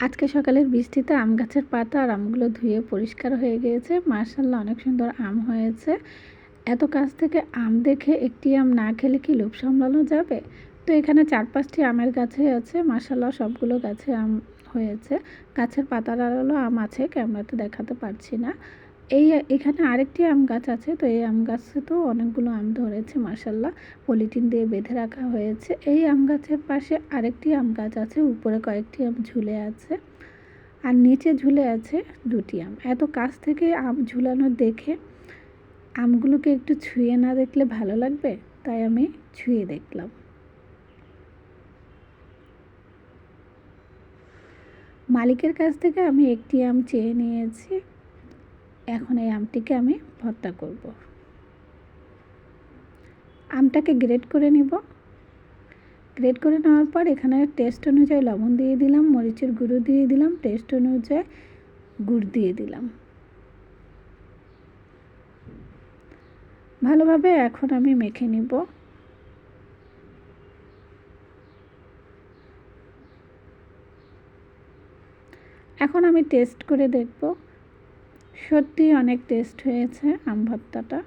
আজকে সকালের বৃষ্টিতে আম গাছের পাতা আর আমগুলো ধুয়ে পরিষ্কার হয়ে গিয়েছে। মার্শাল্লাহ অনেক সুন্দর আম হয়েছে। এত কাছ থেকে আম দেখে একটি আম না খেলে কি লোভ সামলানো যাবে? তো এখানে চার পাঁচটি আমের গাছে আছে। মার্শাল্লাহ সবগুলো গাছে আম হয়েছে। গাছের পাতার আলো আম আছে, ক্যামেরাতে দেখাতে পারছি না। এই, এখানে আরেকটি আম গাছ আছে, তো এই আম গাছে তো অনেকগুলো আম ধরেছে মাসাল্লাহ পলিথিন দিয়ে বেঁধে রাখা হয়েছে। এই আম গাছের পাশে আরেকটি আম গাছ আছে, উপরে কয়েকটি আম ঝুলে আছে। আর নিচে ঝুলে আছে দুটি আম। এত কাছ থেকে আম ঝুলানো দেখে আমগুলোকে একটু ছুঁয়ে না দেখলে ভালো লাগবে? তাই আমি ছুঁয়ে দেখলাম। মালিকের কাছ থেকে আমি একটি আম চেয়ে নিয়েছি। এখন এই আমটিকে আমি ভর্তা করব। আমটাকে গ্রেড করে নিব। গ্রেড করে নেওয়ার পর এখানে টেস্ট অনুযায়ী লবণ দিয়ে দিলাম, মরিচের গুঁড়ো দিয়ে দিলাম, টেস্ট অনুযায়ী গুড় দিয়ে দিলাম। ভালোভাবে এখন আমি মেখে নিব। এখন আমি টেস্ট করে দেখব। সত্যি অনেক টেস্ট হয়েছে আম ভর্তাটা